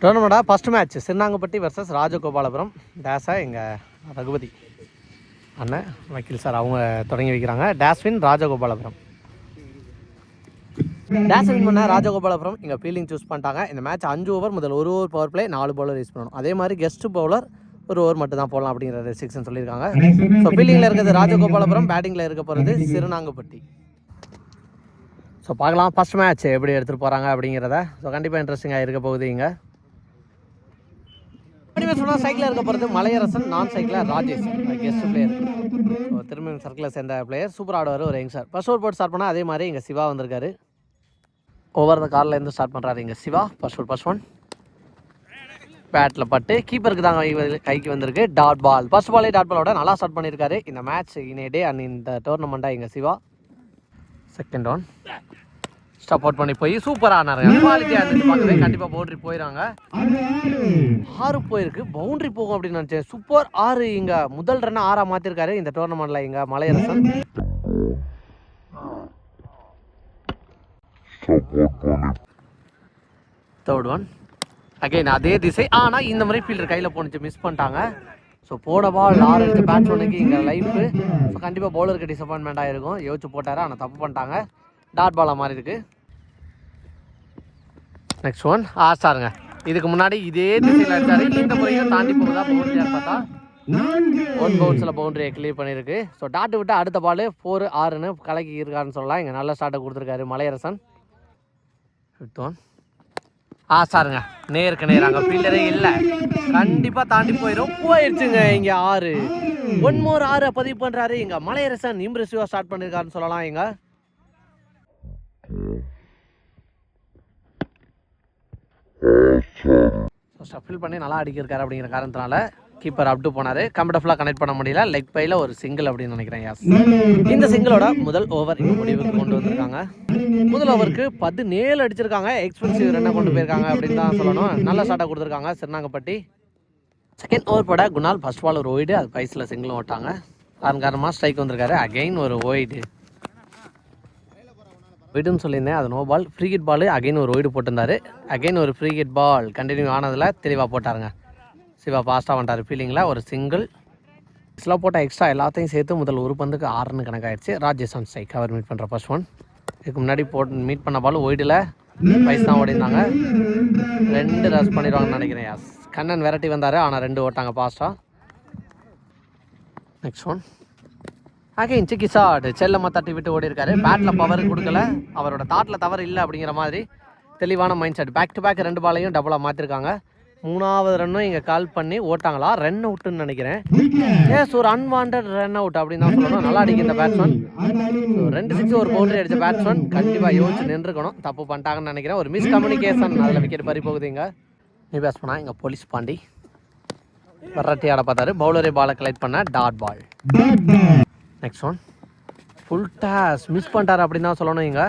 டோர்னமெண்ட்டாக first match Chinnangappatti versus Rajagopalapuram. டேஸாக எங்கள் ரகுபதி. அண்ணன் வக்கீல் சார் அவங்க தொடங்கி வைக்கிறாங்க. டேஸ்வின் ராஜகோபாலபுரம். டேஸ் வின் பண்ண ராஜகோபாலபுரம் இங்கே ஃபீல்டிங் சூஸ் பண்ணிட்டாங்க. இந்த மேட்ச் அஞ்சு ஓவர் முதல் ஒரு ஓவர் பவர் பிளே நாலு பவுலர் யூஸ் பண்ணணும். அதே மாதிரி கெஸ்ட் பவுலர் ஒரு ஓவர் மட்டும் தான் போடலாம் அப்படிங்கிற ரெஸ்ட்ரிக்ஷன் சொல்லியிருக்காங்க. ஸோ ஃபீல்டிங்கில் இருக்கிறது ராஜகோபாலபுரம் பேட்டிங்கில் இருக்க போகிறது சிறுநாங்கப்பட்டி. ஸோ பார்க்கலாம் ஃபஸ்ட் மேட்ச் எப்படி எடுத்துகிட்டு போகிறாங்க அப்படிங்கிறத. ஸோ கண்டிப்பாக இன்ட்ரெஸ்டிங்காக இருக்க போகுது இங்கே. கண்டிப்பாக சொன்னால் சைக்கிளில் இருக்க போகிறது மலையரசன் நான் சைக்கிளர் ராஜேஷ். கெஸ்ட் பிளேயர் ஸோ சர்க்கிளில் சேர்ந்த பிளேயர் சூப்பர் ஆடுவார் ஒரு யங் சார் ஃபர்ஸ்ட் ஓவர் போட்டு ஸ்டார்ட் பண்ணால் அதே மாதிரி இங்கே சிவா வந்திருக்காரு. ஓவர் த இருந்து ஸ்டார்ட் பண்ணுறாரு இங்கே Siva. First over first one battle பட்டு கீப்பருக்கு தான் கைக்கு வந்திருக்கு. டாட் பால் ஃபர்ஸ்ட் பாலே டாட் பாலோட நல்லா ஸ்டார்ட் பண்ணியிருக்காரு இந்த மேட்ச் இன் டே அண்ட் இந்த டோர்னமெண்ட்டாக இங்கே சிவா. செகண்ட் ஒன் அவுட் பண்ணி போய் சூப்பராக ஆனாருங்க குவாலிட்டியாக இருந்துச்சு பார்க்கவே கண்டிப்பாக பவுண்டரி போயிடுறாங்க. ஆறு போயிருக்கு பவுண்டரி போகும் அப்படின்னு நினச்சேன். சூப்பர் ஆறு இங்கே முதல் ரன் ஆறா மாற்றிருக்காரு இந்த டோர்னமெண்ட்டில் இங்கே மலையரசன். தேர்ட் ஒன் அகைன் அதே திசை. ஆனால் இந்த மாதிரி ஃபீல்டர் கையில் போணுச்சு. மிஸ் பண்ணிட்டாங்க. ஸோ போன பால் ஆறு எடுத்து பேட்ஸ்மேனுக்கு இங்கே லைஃபு ஸோ கண்டிப்பாக பவுலருக்கு டிசப்பாயின்மெண்ட்டாக இருக்கும் யோசிச்சு போட்டாரு ஆனால் தப்பு பண்ணிட்டாங்க. டாட் பாலாக மாதிரி இருக்கு நெக்ஸ்ட் ஒன் ஆஸ்டாருங்க இதுக்கு முன்னாடி இதே திசையில் அடித்தார் இந்த முறையும் தாண்டி போகுதா பவுண்டரி பார்த்தா? ஒன் பவுன்ஸில் பவுண்டரியை கிளியர் பண்ணியிருக்கு. ஸோ டாட்டு விட்டு அடுத்த பால் ஃபோர் ஆறுன்னு கலக்கி இருக்காருன்னு சொல்லலாம். இங்கே நல்ல ஸ்டார்ட்டை கொடுத்துருக்காரு மலையரசன். ஃபிஃப்த் ஒன் ஆ சாருங்க நேருக்கு நேர் அங்கே ஃபீல்டரே இல்லை. கண்டிப்பாக தாண்டி போயிடும் போயிடுச்சுங்க இங்கே ஆறு. ஒன் மோர் ஆறு பதிவு பண்ணுறாரு இங்கே மலையரசன் இம்ப்ரெசிவாக ஸ்டார்ட் பண்ணியிருக்காருன்னு சொல்லலாம் இங்கே. ஸோ ஷஃபில் பண்ணி நல்லா அடிக்கிருக்காரு அப்படிங்கிற காரணத்தினால கீப்பர் அப்டு போனார். கம்ஃபர்டபுளாக கனெக்ட் பண்ண முடியல. லெக் பையில் ஒரு சிங்கிள் அப்படின்னு நினைக்கிறேன் யாஸ் இந்த சிங்கிளோட முதல் ஓவர் இங்கே முடிவுக்கு கொண்டு வந்திருக்காங்க. முதல் ஓவருக்கு பதினேழு அடிச்சிருக்காங்க. எக்ஸ்பென்சிவ் என்ன கொண்டு போயிருக்காங்க அப்படின்னு தான் சொல்லணும். நல்ல ஸ்டார்ட்டாக கொடுத்துருக்காங்க சிறுநாங்கப்பட்டி செகண்ட் ஓவர் போட குணால் ஃபர்ஸ்ட் பால் ஒரு ஒய்டு அது பைஸில் சிங்கிளும் ஓட்டாங்க. அதன் காரணமாக ஸ்ட்ரைக் வந்திருக்காரு. அகைன் ஒரு ஓய்டு ஒய்டுன்னு சொல்லியிருந்தேன். அது no ball free hit ball again ஒரு ஒய்டு போட்டிருந்தாரு. அகைன் ஒரு ஃப்ரீ கிட் பால் கண்டினியூ ஆனதில் தெளிவாக போட்டாருங்க. சிவா ஃபாஸ்ட்டாக வந்துட்டார். ஃபீலிங்கில் ஒரு சிங்கிள் ஸ்லோ போட்டால் எக்ஸ்ட்ரா எல்லாத்தையும் சேர்த்து முதல் ஒரு பந்துக்கு ஆறுன்னு கணக்காயிடுச்சு. ராஜேஷ் ஆன் ஸ்ட்ரைக் அவர் மீட் பண்ணுற ஃபர்ஸ்ட் ஒன் இதுக்கு முன்னாடி போட்டு மீட் பண்ண பால் ஒய்டில் வயசு தான் ஓடிருந்தாங்க ரெண்டு ரஸ் பண்ணிடுவாங்கன்னு நினைக்கிறேன் யாஸ். கண்ணன் விரட்டி வந்தார் ஆனால் ரெண்டு ஓட்டாங்க ஃபாஸ்ட்டாக நெக்ஸ்ட் ஒன் அகைன் சிக்கி ஷாட் செல்லமாக தட்டி விட்டு ஓடி இருக்காரு பேட்டில் பவர் கொடுக்கல. அவரோட தாட்டில் தவறு இல்லை அப்படிங்கிற மாதிரி தெளிவான mind set back to back ரெண்டு பாலையும் டபுளாக மாற்றிருக்காங்க மூணாவது ரன்னும் இங்கே கால் பண்ணி ஓட்டாங்களா? ரன் அவுட்டுன்னு நினைக்கிறேன். ஏஸ் ஒரு அன்வான்ட் ரன் அவுட் அப்படின்னு தான் சொல்லணும். நல்லா அடிக்கும் இந்த பேட்ஸ்மேன் ரெண்டு சிக்ஸ் ஒரு பவுண்டரி அடித்த பேட்ஸ்மேன் கண்டிப்பாக யோசிச்சு நின்றுக்கணும். தப்பு பண்ணிட்டாங்கன்னு நினைக்கிறேன். ஒரு மிஸ் கம்யூனிகேஷன் அதில் விக்கெட் பறி போகுது இங்கே. நீ பேஸ் பண்ணா இங்கே போலீஸ் பாண்டி. வரட்டி ஆட பார்த்தாரு. பவுலரே பாலை கலெக்ட் பண்ண dot ball next one full toss miss பண்ணிட்டாரு அப்படின்னு தான் சொல்லணும் இங்கே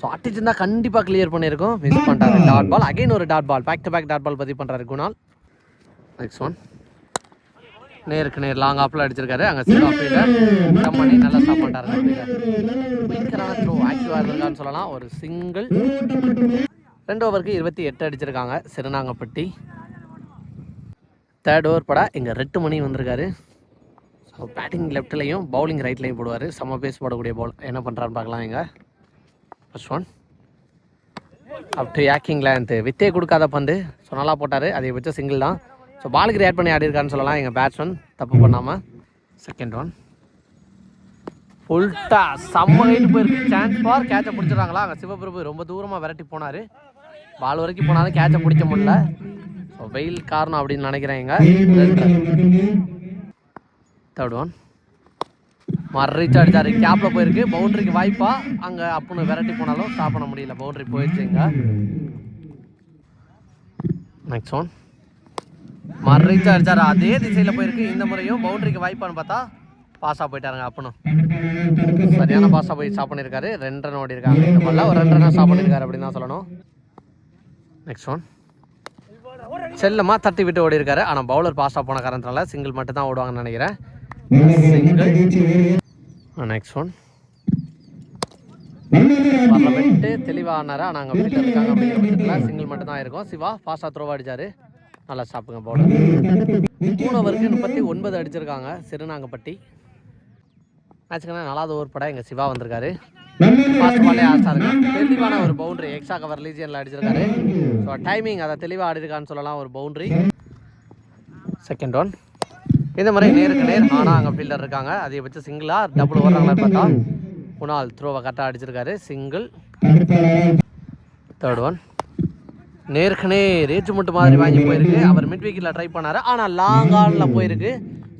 ஸோ அட்டிச்சிருந்தா கண்டிப்பாக கிளியர் பண்ணியிருக்கோம். மிஸ் பண்ணிட்டாரு. டாட் பால் அகைன் ஒரு dot ball back to back dot ball பதிவு பண்ணுறாரு குணால். நெக்ஸ்ட் ஒன் நேருக்கு நேர் லாங் ஆப்பில் அடிச்சிருக்காரு. அங்கே சிவா ஃபீல்டர் பண்ணி நல்லா ஸ்டாப் பண்ணிட்டாரு. பயங்கரமான த்ரோ ஆக்டிவாக இருந்திருக்கான்னு சொல்லலாம். ஒரு சிங்கிள் ரெண்டு ஓவருக்கு இருபத்தி எட்டு அடிச்சிருக்காங்க. சிறுநாங்கப்பட்டி தேர்ட் ஓவர் பட. இங்கே ரெட்டு மணி வந்திருக்காரு. பேட்டிங் லெஃப்ட்லையும் பவுலிங் ரைட்லையும் போடுவார். செம்ம பேஸ் போடக்கூடிய பவுல் என்ன பண்ணுறான்னு பார்க்கலாம் இங்கே. First one up to yorking length வித்தே கொடுக்காத பந்து. ஸோ நல்லா போட்டார். அதை வச்ச சிங்கிள் தான். ஸோ பாலுக்கு ரியாக்ட் பண்ணி ஆடி இருக்கான்னு சொல்லலாம். எங்கள் பேட்ஸ்மேன் தப்பு பண்ணாமல் செகண்ட் ஒன் ஃபுல்டா செம்ம ஹைட்டு போயிருக்கு. சான்ஸ் ஃபார் கேட்சை பிடிச்சிடுறாங்களா? அங்கே சிவபிரபு ரொம்ப தூரமாக விரட்டி போனார். பால் வரைக்கும் போனாலும் கேட்சை பிடிக்க முடியல. ஸோ வெயில் காரணம் அப்படின்னு நினைக்கிறேன் எங்கள் தேர்ட் ஒன் மறைச்சு அடித்தார் கேப்பில் போயிருக்கு. பவுண்டரிக்கு வாய்ப்பா. அங்கே அப்புன்னு விரட்டி போனாலும் ஸ்டாப் பண்ண முடியல. பவுண்டரி போயிடுச்சுங்க நெக்ஸ்ட் ஒன் மறைச்சு அடித்தார் அதே திசையில் போயிருக்கு. இந்த முறையும் பவுண்டரிக்கு வாய்ப்பான்னு பார்த்தா பாஸாக போயிட்டாருங்க அப்பனும் சரியான பாஸாக போய் ஸ்டாப் பண்ணியிருக்காரு ரெண்டு ரன் ஓடி இருக்காங்க. இந்த பால்ல ஒரு ரெண்டு ரன் ஸ்டாப் பண்ணியிருக்காரு அப்படின்னு தான் சொல்லணும். நெக்ஸ்ட் ஒன் செல்லமாக தட்டி விட்டு ஓடி இருக்காரு பவுலர் பாஸாக போன காரணத்தினால சிங்கிள் மட்டும் தான் ஓடுவாங்கன்னு நினைக்கிறேன். நெக்ஸ்ட் ஒன் வரல விட்டு தெளிவானாரு ஆனால் அங்கே ஃபீல்டர் இருக்காங்க அப்படிங்கிற பட்சத்தில் சிங்கிள் மட்டும் தான் இருக்கும் சிவா ஃபாஸ்ட்டாக த்ரோவா அடிச்சாரு நல்லா ஸ்டாப்புங்க பவுலர் மூணு ஓவருக்கு முப்பத்தி ஒன்பது அடிச்சிருக்காங்க சிறுநாங்கப்பட்டி மேட்ச்சுக்கு நாலாவது ஓவர் படம் எங்கள் சிவா வந்திருக்காரு ஃபாஸ்ட் பாலே ஆஸ்டாருங்க தெளிவான ஒரு பவுண்டரி எக்ஸ்ட்ரா கவர் லீஜியனில் அடிச்சிருக்காரு ஸோ டைமிங் அதை தெளிவாக ஆடிருக்கான்னு சொல்லலாம் ஒரு பவுண்டரி செகண்ட் ஒன் இந்த மாதிரி நேருக்கு நேர் ஆனால் அங்கே ஃபீல்டர் இருக்காங்க அதிகபட்சம் சிங்கிளாக டபுள் ஓடுறாங்களான்னு பார்த்தா குணால் த்ரோவை கரெக்டாக அடிச்சிருக்காரு. சிங்கிள் தேர்ட் ஒன் நேருக்கு நேர் மட்டும் மாதிரி வாங்கி போயிருக்கு. அவர் மிட் விக்கெட்டில் ட்ரை பண்ணாரு. ஆனால் லாங் ஆனில் போயிருக்கு.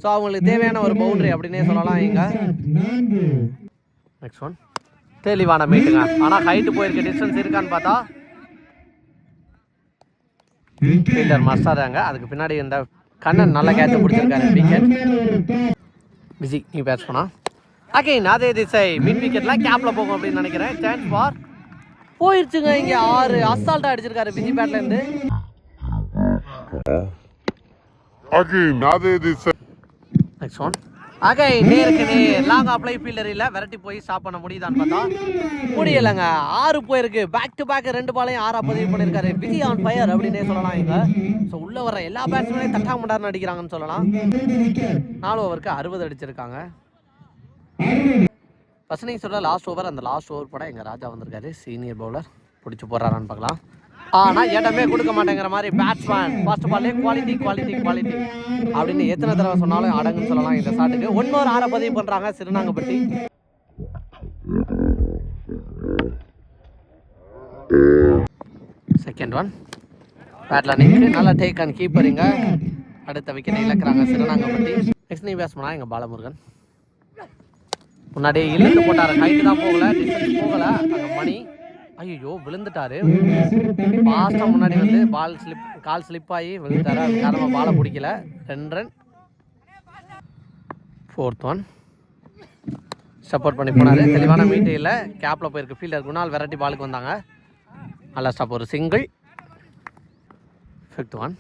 ஸோ அவங்களுக்கு தேவையான ஒரு பவுண்டரி அப்படின்னே சொல்லலாம் இங்க. நெக்ஸ்ட் ஒன் தெளிவான மீட்டுங்க ஆனால் ஹைட்டு போயிருக்கு. டிஸ்டன்ஸ் இருக்கான்னு பார்த்தா ஃபீல்டர் மஸ்டாராங்க அதுக்கு பின்னாடி இந்த கண்ணன் நல்ல கேட்ச் பிடிச்சிருக்காரு விக்கெட் பிஸி நீ பேட்ச் பண்ணா? அகைன் அதே திசை. மிட் விக்கெட்ல கேப்ல போகும் அப்படின்னு நினைக்கிறேன். சான்ஸ் ஃபார் போயிருச்சுங்க இங்க ஆறு. அசால்ட்டா அடிச்சிருக்காரு பிஜி பேட்ல இருந்து. Again, அதே திசை. நெக்ஸ்ட் ஒன் ஆக நேருக்கு லாங் அப்ளை ஃபீல்டர் இல்ல விரட்டி போய் ஸ்டாப் பண்ண முடியுதான்னு பார்த்தா முடியலைங்க. ஆறு போயிருக்கு. பேக் டு பேக் ரெண்டு பாலையும் ஆறா பதிவு பண்ணியிருக்காரு. பிஜி ஆன் ஃபயர் அப்படின்னே சொல்லலாம் இங்க. ஸோ உள்ள வர எல்லா பேட்ஸ்மேனையும் தட்டா முண்டார்னு அடிக்கிறாங்கன்னு சொல்லலாம். நாலு ஓவருக்கு அறுபது அடிச்சிருக்காங்க. ஃபர்ஸ்ட் நீங்கள் சொல்ல லாஸ்ட் ஓவர் அந்த லாஸ்ட் ஓவர் படம் எங்கள் ராஜா வந்திருக்காரு. சீனியர் பவுலர் பிடிச்சி போடுறாரான்னு பார்க்கலாம். ஆனால் இடமே கொடுக்க மாட்டேங்கிற மாதிரி பேட்ஸ்மேன் ஃபர்ஸ்ட் பால்லே குவாலிட்டி குவாலிட்டி குவாலிட்டி அப்படின்னு எத்தனை தடவை சொன்னாலும் அடங்குன்னு சொல்லலாம் இந்த ஷாட்டுக்கு ஒன்னொரு ஆற பதிவு பண்ணுறாங்க சிறுநாங்கப்பட்டி செகண்ட் ஒன் பேட்டில் நின்று நல்லா டேக் அண்ட் கீப்பரிங்க அடுத்த விக்கெட்டை இழக்கிறாங்க சிறுநாங்கப்பட்டி நெக்ஸ்ட் நீ பேட்ஸ்மனா எங்கள் பாலமுருகன். முன்னாடியே இழுத்து போட்டாரு. ஹைட்டு தான் போகல டிஸ்டன்ஸ் போகல. அங்க மணி ஐயோ விழுந்துட்டாரு. ஃபாஸ்டா முன்னாடி வந்து பால் ஸ்லிப் கால் ஸ்லிப் ஆகி விழுந்துட்டாரு. அது காரணமா பாலை பிடிக்கல ரெண்டு ரன் ஃபோர்த் ஒன் சப்போர்ட் பண்ணி போனாரு. தெளிவான மீட்டையில் கேப்ல போயிருக்கு. ஃபீல்டர் குணால் வெரைட்டி பாலுக்கு வந்தாங்க. நல்லா ஸ்டாப் ஒரு சிங்கிள் ஃபிஃப்த் ஒன்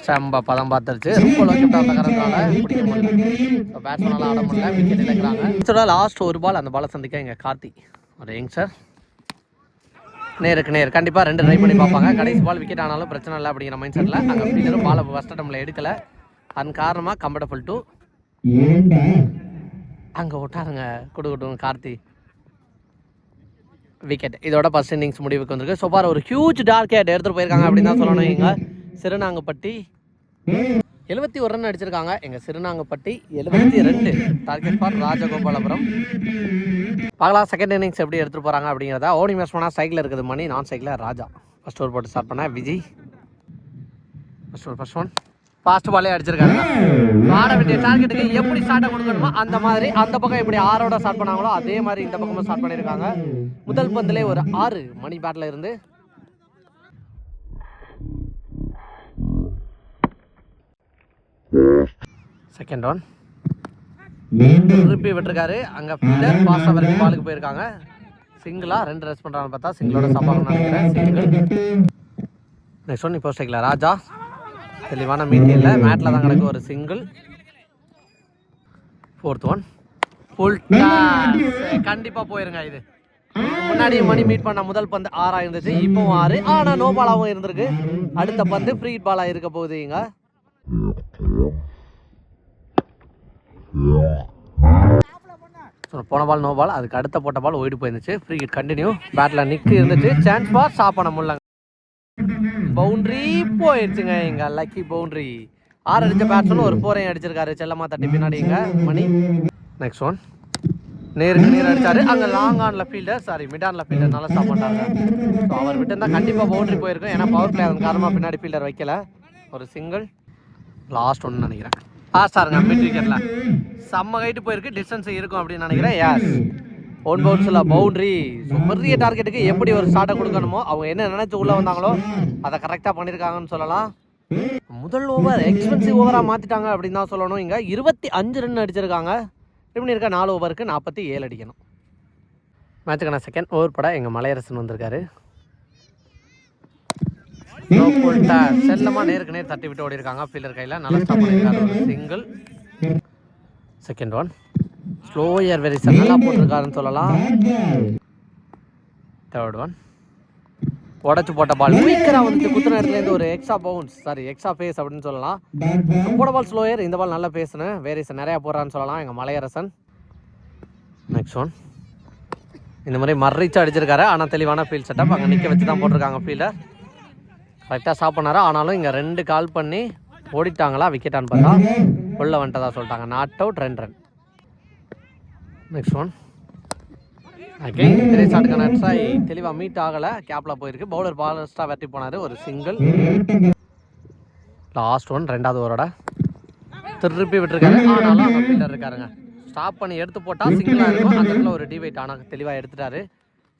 ஸ்டம்ப பதம் பார்த்துருச்சு. ரொம்ப லோக்கெட் ஆகிற காரணத்தால பிடிக்க முடியல. ஸோ பேட்ஸ்மேனால ஆட முடியல விக்கெட் இழக்கிறாங்க இதோட லாஸ்ட் ஒரு பால் அந்த பாலை சந்திக்க இங்கே கார்த்தி. ஒரு யங் சார் நேருக்கு நேர். கண்டிப்பாக ரெண்டு ட்ரை பண்ணி பார்ப்பாங்க. கடைசி பால் விக்கெட் ஆனாலும் பிரச்சனை இல்லை அப்படிங்கிற மைண்ட் செட்டில் அங்கே ஃபீல்டரும் பாலை ஃபஸ்ட் டைமில் எடுக்கல. அதன் காரணமாக கம்ஃபர்டபுள் டு அங்கே விட்டாருங்க. கொடுக்கட்டும் கார்த்தி. விக்கெட் இதோட ஃபர்ஸ்ட் இன்னிங்ஸ் முடிவுக்கு வந்திருக்கு. ஸோ பார் ஒரு ஹியூஜ் டார்க் ஹேட் எடுத்துகிட்டு போயிருக்காங்க அப்படின்னு தான் சொல்லணும் இங்க சிறுநாங்கப்பட்டி எழுபத்தி ஒரு ரன் அடிச்சிருக்காங்க. எங்கள் சிறுநாங்கப்பட்டி எழுபத்தி ரெண்டு டார்கெட் ஃபார் ராஜகோபாலபுரம். பார்க்கலாம் செகண்ட் இன்னிங்ஸ் எப்படி எடுத்துகிட்டு போகிறாங்க அப்படிங்கிறத. ஓடி மேட்ச் பண்ணால் சைக்கிள் இருக்குது மணி நான் சைக்கிளில் ராஜா. ஃபர்ஸ்ட் ஓவர் போட்டு ஸ்டார்ட் பண்ண Vijay. First over first one fast பாலே அடிச்சிருக்காங்க ஆட வேண்டிய டார்கெட்டுக்கு எப்படி ஸ்டார்ட்டை கொடுக்கணுமோ அந்த மாதிரி அந்த பக்கம் எப்படி ஆறோட ஸ்டார்ட் பண்ணாங்களோ அதே மாதிரி இந்த பக்கமும் ஸ்டார்ட் பண்ணியிருக்காங்க முதல் பந்திலே ஒரு ஆறு மணி பேட்டில் இருந்து செகண்ட் ஒன் திருப்பி விட்டுருக்காரு. அங்கே ஃபீல்டர் ஃபாஸ்ட்டாக வரைக்கும் பாலுக்கு போயிருக்காங்க. சிங்கிளா ரெண்டு ரஸ் பண்ணுறாங்க பார்த்தா சிங்கிளோட சாப்பாடு நினைக்கிறேன் சிங்கிள். நெக்ஸ்ட் ஒன் இப்போ ஸ்ட்ரைக்கில் ராஜா. தெளிவான மீட்டியில் மேட்டில் தான் கிடக்கு ஒரு சிங்கிள் ஃபோர்த் ஒன் ஃபுல் கண்டிப்பாக போயிருங்க இது. முன்னாடி மணி மீட் பண்ண முதல் பந்து ஆறா இருந்துச்சு. இப்போவும் ஆறு. ஆனால் நோ பாலாவும் இருந்திருக்கு. அடுத்த பந்து ஃப்ரீ பாலாக இருக்க போகுது இங்க. So, போன பால் நோ பால் அதுக்கு அடுத்த போட்ட பால் ஓடி போயிருந்துச்சு. ஃப்ரீ கிட் கண்டினியூ பேட்டில் நிற்கு இருந்துச்சு. சான்ஸ் பார் ஸ்டாப் பண்ண முடியல பவுண்ட்ரி போயிடுச்சுங்க இங்க. லக்கி பவுண்ட்ரி ஆறு அடிச்ச பேட்ஸ்மேன் ஒரு ஃபோரையும் அடிச்சிருக்காரு. செல்லம்மா தட்டி பின்னாடி இங்க. மணி. நெக்ஸ்ட் ஒன் நேருக்கு நேர் அடிச்சாரு. அங்கே லாங் ஆன்ல ஃபீல்டர் சாரி மிட் ஆன்ல ஃபீல்டர் நல்லா ஸ்டாப் பண்ணாங்க ஸோ அவர் விட்டு இருந்தா கண்டிப்பாக பவுண்டரி போயிருக்கும். ஏன்னா பவர் பிளே அதன் காரணமாக பின்னாடி ஃபீல்டர் வைக்கல. ஒரு சிங்கிள் லாஸ்ட் ஒன்று நினைக்கிறேன். லாஸ்ட் இருங்க மிட் விக்கெட்டில் செம்ம ஹைட்டு போயிருக்கு டிஸ்டன்ஸ் இருக்கும் அப்படின்னு நினைக்கிறேன். யாஸ் ஒன் பவுன்ஸில் பவுண்டரி பெரிய டார்கெட்டுக்கு எப்படி ஒரு ஸ்டார்ட்டை கொடுக்கணுமோ அவங்க என்ன நினைச்சு உள்ளே வந்தாங்களோ அதை கரெக்டாக பண்ணியிருக்காங்கன்னு சொல்லலாம். முதல் ஓவர் எக்ஸ்பென்சிவ் ஓவராக மாற்றிட்டாங்க அப்படின்னு தான் சொல்லணும். இங்கே இருபத்தி அஞ்சு ரன் அடிச்சிருக்காங்க. இப்படி இருக்க? நாலு ஓவருக்கு நாற்பத்தி ஏழு அடிக்கணும். மேட்சுக்கான செகண்ட் ஓவர் பட எங்கள் மலையரசன் வந்திருக்காரு. செல்லமாக நேருக்கு நேர் தட்டி விட்டு ஓடி இருக்காங்க ஃபீல்டர் கையில் நல்லா ஸ்டாப் பண்ணியிருக்காரு. ஒரு single second one slower very நல்லா போட்டிருக்காருன்னு சொல்லலாம். தேர்ட் ஒன் உடச்சு போட்ட பால் குயிக்கரா வந்து குத்துன இடத்துல இருந்து ஒரு extra bounce sorry extra pace அப்படின்னு சொல்லலாம். போட பால் ஸ்லோயர் இந்த பால் நல்லா பேசுனேன் வேரியஸ் நிறையா போடுறான்னு சொல்லலாம். எங்கள் மலையரசன். நெக்ஸ்ட் ஒன் இந்த மாதிரி மர்ரிச்சு அடிச்சிருக்காரு. ஆனால் தெளிவான ஃபீல்ட் செட்டப் அங்கே நிற்க வச்சு தான் போட்டிருக்காங்க. ஃபீல்டர் கரெக்டாக ஸ்டாப் ஆனாலும் இங்கே ரெண்டு கால் பண்ணி ஓடிட்டாங்களா? விக்கெட்டான்னு பார்த்தா உள்ள வந்துட்டதா சொல்லிட்டாங்க. நாட் அவுட் ரெண்டு ரன் நெக்ஸ்ட் ஒன் அகைன் திரை ஷாட்டுக்கான ட்ரை தெளிவாக மீட் ஆகலை. கேப்பில் போயிருக்கு. பவுலர் பாலஸ்டாக வெட்டி போனார். ஒரு சிங்கிள் லாஸ்ட் ஒன் ரெண்டாவது ஓவரோட திருப்பி விட்டுருக்காரு. ஆனாலும் ஃபீல்டர் இருக்காருங்க. ஸ்டாப் பண்ணி எடுத்து போட்டால் சிங்கிளாக இருக்கும். அந்த இடத்துல ஒரு டிவைட் ஆனால் தெளிவாக எடுத்துட்டாரு.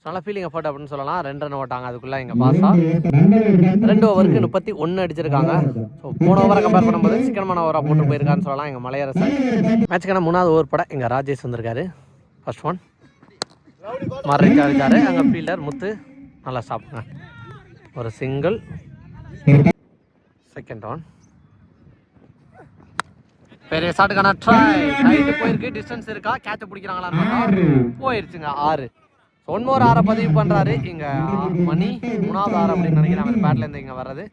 நல்லா ஃபீலிங் எஃபர்ட் அப்படின்னு சொல்லலாம். ரெண்டு ரன் ஓட்டாங்க. அதுக்குள்ளே இங்கே பாஸா ரெண்டு ஓவருக்கு முப்பத்தி ஒன்று அடிச்சிருக்காங்க. ஸோ போன ஓவரை கம்பேர் பண்ணும்போது சிக்கனமான ஓவராக போட்டு போயிருக்காருன்னு சொல்லலாம். எங்கள் மலையரசன் மேட்சுக்கான மூணாவது ஓவர் பட எங்கள் ராஜேஷ் வந்திருக்காரு. ஃபர்ஸ்ட் ஒன் மறைச்சு அடிச்சாரு. அங்கே ஃபீல்டர் முத்து. நல்லா ஸ்டாப்புங்க ஒரு சிங்கிள் செகண்ட் ஒன் பெரிய ஷாட்டுக்கான ட்ரை ஹைட்டு போயிருக்கு. டிஸ்டன்ஸ் இருக்கா? கேட்ச பிடிக்கிறாங்களான்னு பார்த்தா போயிருச்சுங்க. ஆறு. ஒன் மோர் பதிவு பண்றாரு. இங்க மணி மூணாவது ஆறு அப்படின்னு நினைக்கிறேன். அவர் பேட்ல இங்க வர்றது.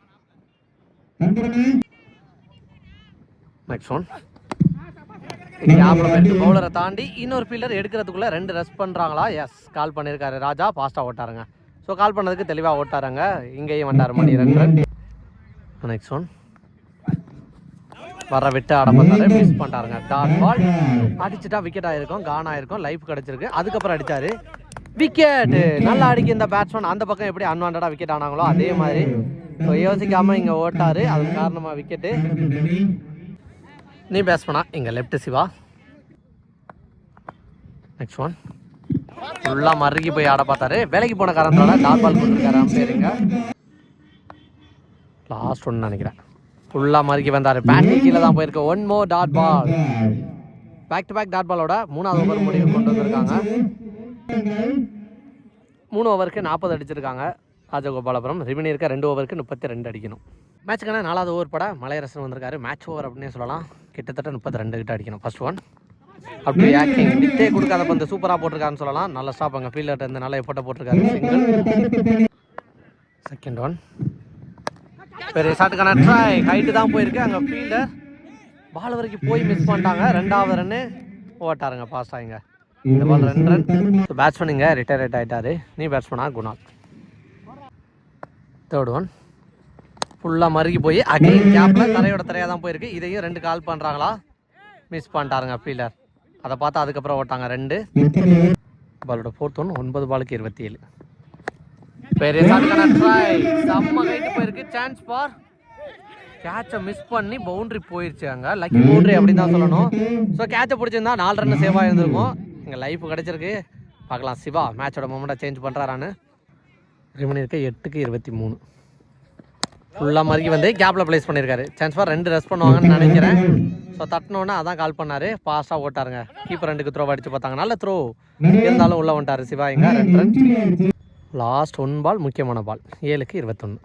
நெக்ஸ்ட் ஒன் பவுலரை தாண்டி இன்னொரு ஃபீல்டர் எடுக்கிறதுக்குள்ள ரெண்டு ரெஸ்ட் பண்றாங்களா? எஸ் கால் பண்ணியிருக்காரு ராஜா. ஃபாஸ்ட்டாக ஓட்டாருங்க. ஸோ கால் பண்ணதுக்கு தெளிவாக ஓட்டாருங்க. இங்கேயும் வந்தார் மணி ரெண்டு ரன் நெக்ஸ்ட் ஒன் வர விட்டு ஆட மிஸ் பண்ணிட்டாருங்க. டாட் பால் அடிச்சுட்டா விக்கெட் ஆயிருக்கும் கான் ஆயிருக்கும். லைஃப் கிடைச்சிருக்கு. அதுக்கப்புறம் அடிச்சாரு. விக்கெட் நல்லா அடிக்க இந்த பேட்ஸ்மேன் அந்த பக்கம் எப்படி அன்வான்டா விக்கெட் ஆனாங்களோ அதே மாதிரி. ஸோ யோசிக்காம இங்க ஓட்டாரு. அதன் காரணமா விக்கெட்டு நீ பேட்ஸ்மேனா இங்க லெஃப்ட் சிவா. நெக்ஸ்ட் ஒன் ஃபுல்லா மறுகி போய் ஆட பார்த்தாரு. வேலைக்கு போன காரணத்தால டாட் பால் கொடுத்துருக்காரு அம்பேருங்க லாஸ்ட் ஒன்னு நினைக்கிறேன். ஃபுல்லாக மறுக்கி வந்தார். பேட்டரி கீழே தான் போயிருக்கு. One more dot ball back to back dot பாலோட மூணாவது ஓவர் முடிவு கொண்டு வந்திருக்காங்க. மூணு ஓவருக்கு நாற்பது அடிச்சிருக்காங்க. ராஜகோபாலபுரம் ரிமினி இருக்க ரெண்டு ஓவருக்கு முப்பத்தி ரெண்டு அடிக்கணும் மேட்சுக்கான நாலாவது ஓவர் பட மலையரசன் வந்திருக்காரு. மேட்ச் ஓவர் அப்படின்னே சொல்லலாம். கிட்டத்தட்ட முப்பத்தி ரெண்டு கிட்ட அடிக்கணும். ஃபர்ஸ்ட் ஒன் அப்படி ஆக்டிங் விட்டே கொடுக்காத பந்து சூப்பராக போட்டிருக்காருன்னு சொல்லலாம். நல்ல ஸ்டாப் அங்கே ஃபீல்டர் இருந்து நல்ல எஃபோர்ட்டை போட்டிருக்காரு. சிங்கிள் செகண்ட் ஒன் பெரிய ஷாட்டுக்கான ட்ரை ஹைட்டு தான் போயிருக்கு. அங்கே ஃபீல்டர் பால் வரைக்கும் போய் மிஸ் பண்ணிட்டாங்க. ரெண்டாவது ரன்னு ஓட்டாருங்க பாஸ் ஆகிங்க இந்த பால் ரெண்டு ரன் பேட்ஸ்மேன் இங்கே ரிட்டையர்ட் ஆகிட்டாரு நீ பேட்ஸ்மேனா குணால் தேர்ட் ஒன் ஃபுல்லாக மறுகி போய் அகைன் கேப்பில் தரையோட தரையாக தான் போயிருக்கு. இதையும் ரெண்டு கால் பண்ணுறாங்களா மிஸ் பண்ணிட்டாருங்க ஃபீல்டர் அதை பார்த்து அதுக்கப்புறம் ஓட்டாங்க ரெண்டு. பாலோட ஃபோர்த் ஒன் ஒன்பது பாலுக்கு இருபத்தி ஏழு பெரிய ஷாட்டுக்கான ட்ரை செம்ம கைட்டு போயிருக்கு. சான்ஸ் ஃபார் கேட்சை மிஸ் பண்ணி பவுண்டரி போயிருச்சு அங்கே. லக்கி பவுண்டரி அப்படின்னு தான் சொல்லணும் ஸோ கேட்சை பிடிச்சிருந்தா நாலு ரன் சேவாக இருந்திருக்கும் இங்கே லைஃப் கிடச்சிருக்கு. பார்க்கலாம். சிவா மேட்சோட மூமெண்ட்டாக சேஞ்ச் பண்ணுறாரான்னு ரிமனி இருக்க எட்டுக்கு இருபத்தி மூணு. ஃபுல்லாக மறுக்கி வந்து கேப்பில் ப்ளேஸ் பண்ணியிருக்காரு சான்ஸ் ஃபார் ரெண்டு ரெஸ்ட் பண்ணுவாங்கன்னு நினைக்கிறேன். ஸோ தட்டினோன்னே அதான் கால் பண்ணார். ஃபாஸ்ட்டாக ஓட்டாருங்க. கீப்பர் ரெண்டுக்கு த்ரோ அடிச்சு பார்த்தாங்க. நல்ல த்ரோ இருந்தாலும் உள்ளே வந்துட்டார் சிவா. இங்க ரெண்டு ரன் லாஸ்ட் ஒன் பால் முக்கியமான பால் ஏழுக்கு இருபத்தொன்று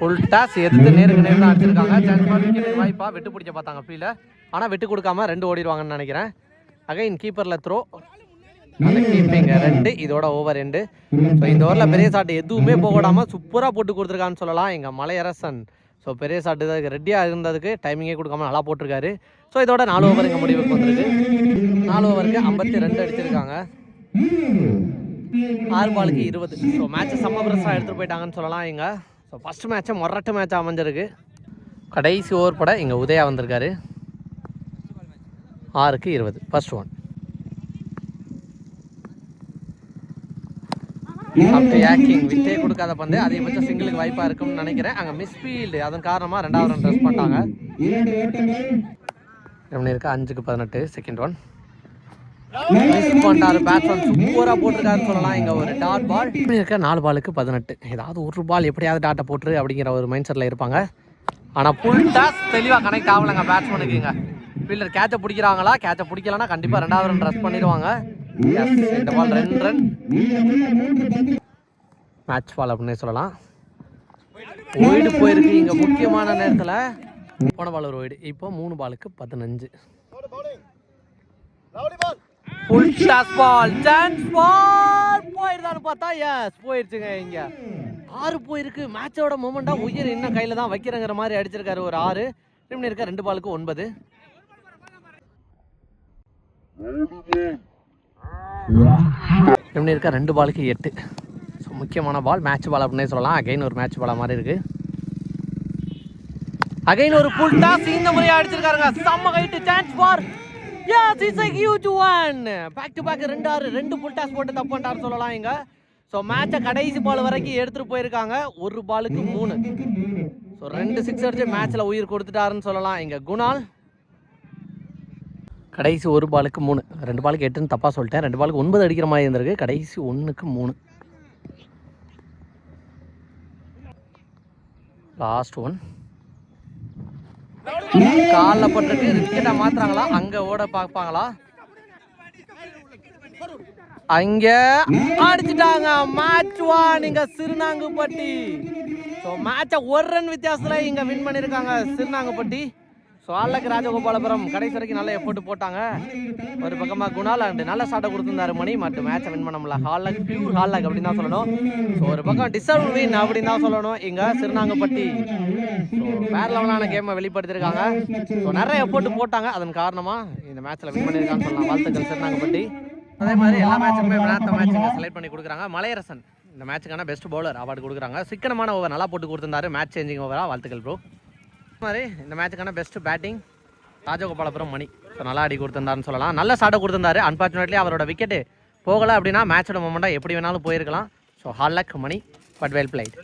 ஃபுல் டாஸ் எடுத்து நேருக்கு நேரம் அடிச்சிருக்காங்க. சான்ஸ் ஃபார் விக்கெட் வாய்ப்பா வெட்டு பிடிக்க பார்த்தாங்க. ஃபீல்டில் ஆனால் விட்டு கொடுக்காம ரெண்டு ஓடிடுவாங்கன்னு நினைக்கிறேன். அகைன் கீப்பரில் த்ரோ அந்த கீப்பிங்க ரெண்டு இதோட ஓவர் ரெண்டு. ஸோ இந்த ஓவரில் பெரிய ஷாட் எதுவுமே போக விடாம சூப்பராக போட்டு கொடுத்துருக்கான்னு சொல்லலாம். எங்கள் மலையரசன். ஸோ பெரிய ஷாட் இதுக்கு ரெடியாக இருந்ததுக்கு டைமிங்கே கொடுக்காம நல்லா போட்டிருக்காரு. ஸோ இதோட நாலு ஓவர் எங்கள் முடிவுக்கு வந்திருக்கு. நாலு ஓவருக்கு ஐம்பத்தி ரெண்டு அடிச்சிருக்காங்க. ஆறு பாலுக்கு இருபது. ஸோ மேட்ச்சை செம்ம பிரஸ்ஸாக எடுத்துகிட்டு போயிட்டாங்கன்னு சொல்லலாம் இங்க. ஸோ ஃபஸ்ட் மேட்ச்சை மொரட்டு மேட்ச் அமைஞ்சிருக்கு. கடைசி ஓவர் பட இங்கே உதயா வந்திருக்காரு. ஆறுக்கு இருபது. ஃபர்ஸ்ட் ஒன் அப்படி ஆக்கிங் வித்தே கொடுக்காத பந்து அதிகபட்சம் சிங்கிளுக்கு வாய்ப்பாக இருக்கும்னு நினைக்கிறேன். அங்கே மிஸ் ஃபீல்டு அதன் காரணமா ரெண்டாவது ரன் ட்ரெஸ் பண்ணிட்டாங்க. எப்படி இருக்கு அஞ்சுக்கு பதினெட்டு செகண்ட் ஒன் மிஸ் பண்ணிட்டாரு பேட்ஸ்மேன் சூப்பரா போட்டிருக்காருன்னு சொல்லலாம். இங்க ஒரு டாட் பால் இருக்க நாலு பாலுக்கு பதினெட்டு. ஏதாவது ஒரு பால் எப்படியாவது டாட்டை போட்டுரு அப்படிங்கிற ஒரு மைண்ட் செட்டில் இருப்பாங்க. ஆனால் புல் டாஸ் தெளிவா கனெக்ட் ஆகலைங்க பேட்ஸ்மேனுக்கு இங்க. ஃபீல்டர் கேட்சை பிடிக்கிறாங்களா? கேட்சை பிடிக்கலன்னா கண்டிப்பாக ரெண்டாவது ரன் ட்ரெஸ் பண்ணிடுவாங்க. Yes, இந்த பால் ரெண்டு ரன் மேட்ச் பால் அப்படின்னே சொல்லலாம். ஒய்டு போயிருக்கு இங்கே முக்கியமான நேரத்தில். போன பால் ஒரு ஒய்டு இப்போ மூணு பாலுக்கு பதினஞ்சு. Full toss ball chance ball போயிருந்தான்னு பார்த்தா எஸ் போயிருச்சுங்க இங்கே. ஆறு போயிருக்கு. மேட்சோட மொமெண்டா உயிர் இன்னும் கையில் தான் வைக்கிறங்கிற மாதிரி அடிச்சிருக்காரு ஒரு ஆறு. ரிமினி இருக்க ரெண்டு பாலுக்கு ஒன்பது. எப்படி இருக்கா? ரெண்டு பாலுக்கு எட்டு. ஸோ முக்கியமான பால் மேட்ச் பால் அப்படின்னே சொல்லலாம். அகைன் ஒரு மேட்ச் பால் மாதிரி இருக்கு. அகைன் ஒரு புல் டாஸ் இந்த முறையை அடிச்சிருக்காருங்க. செம்ம height chance for yes it's a huge one back to back ரெண்டு ஆறு ரெண்டு புல் டாஸ் போட்டு தப்புன்றாரு சொல்லலாம் இங்க. ஸோ மேட்சை கடைசி பால் வரைக்கும் எடுத்துட்டு போயிருக்காங்க. ஒரு பாலுக்கு மூணு. ஸோ ரெண்டு சிக்ஸ் அடிச்சு மேட்ச்ல உயிர் கொடுத்துட்டாருன்னு சொல்லலாம் இங்க குணால். கடைசி ஒரு பாலுக்கு மூணு. ரெண்டு பாலுக்கு எட்டுன்னு தப்பாக சொல்லிட்டேன். ரெண்டு பாலுக்கு ஒன்பது அடிக்கிற மாதிரி இருந்திருக்கு. கடைசி ஒன்றுக்கு மூணு. லாஸ்ட் ஒன் காலில் பட்டிருக்கு. விக்கெட்டை மாற்றுறாங்களா அங்கே ஓட பார்ப்பாங்களா? அங்க அடிச்சிட்டாங்க. மேட்ச் வா இங்க சிறுநாங்குப்பட்டி. ஸோ மேட்சை ஒரு ரன் வித்தியாசத்தில் இங்கே வின் பண்ணியிருக்காங்க சிறுநாங்குப்பட்டி. ஸோ ஆல்லக்கு ராஜகோபாலபுரம் கடைசி வரைக்கும் நல்ல எஃபோர்ட் போட்டாங்க. ஒரு பக்கமாக குணால் அண்டு நல்ல சாட்டை கொடுத்துருந்தாரு மணி. மற்றும் மேட்சை வின் பண்ண முடியல ஹால்லக் பியூர் ஹால்லக் அப்படின்னு தான் சொல்லணும். ஸோ ஒரு பக்கம் டிசர்வ் வின் அப்படின்னு தான் சொல்லணும். இங்கே சிறுநாங்கப்பட்டி வேற லெவலான கேமை வெளிப்படுத்தியிருக்காங்க. ஸோ நிறைய எஃபோர்ட் போட்டாங்க. அதன் காரணமாக இந்த மேட்ச்சில் வின் பண்ணியிருக்கான்னு சொல்லலாம். வாழ்த்துக்கள் சிறுநாங்கப்பட்டி அதே மாதிரி எல்லா மேட்சுமே விளையாட்ட மேட்சுங்க செலக்ட் பண்ணி கொடுக்குறாங்க. மலையரசன் இந்த மேட்சுக்கான பெஸ்ட் பவுலர் அவார்டு கொடுக்குறாங்க. சிக்கனமான ஓவர் நல்லா போட்டு கொடுத்துருந்தாரு. மேட்ச் சேஞ்சிங் ஓவரா வாழ்த்துக்கள் ப்ரோ மாதிரி இந்த மேட்சுக்கான best batting Rajagopalapuram Mani. So நல்லா ஆடி கொடுத்துருந்தாருன்னு சொல்லலாம். நல்ல ஷாட்டை கொடுத்துருந்தாரு. அன்ஃபார்ச்சுனேட்லி அவரோட விக்கெட்டு போகலை அப்படின்னா மேட்சோட மொமெண்ட்டாக எப்படி வேணாலும் போயிருக்கலாம். So hard luck Mani. But well flight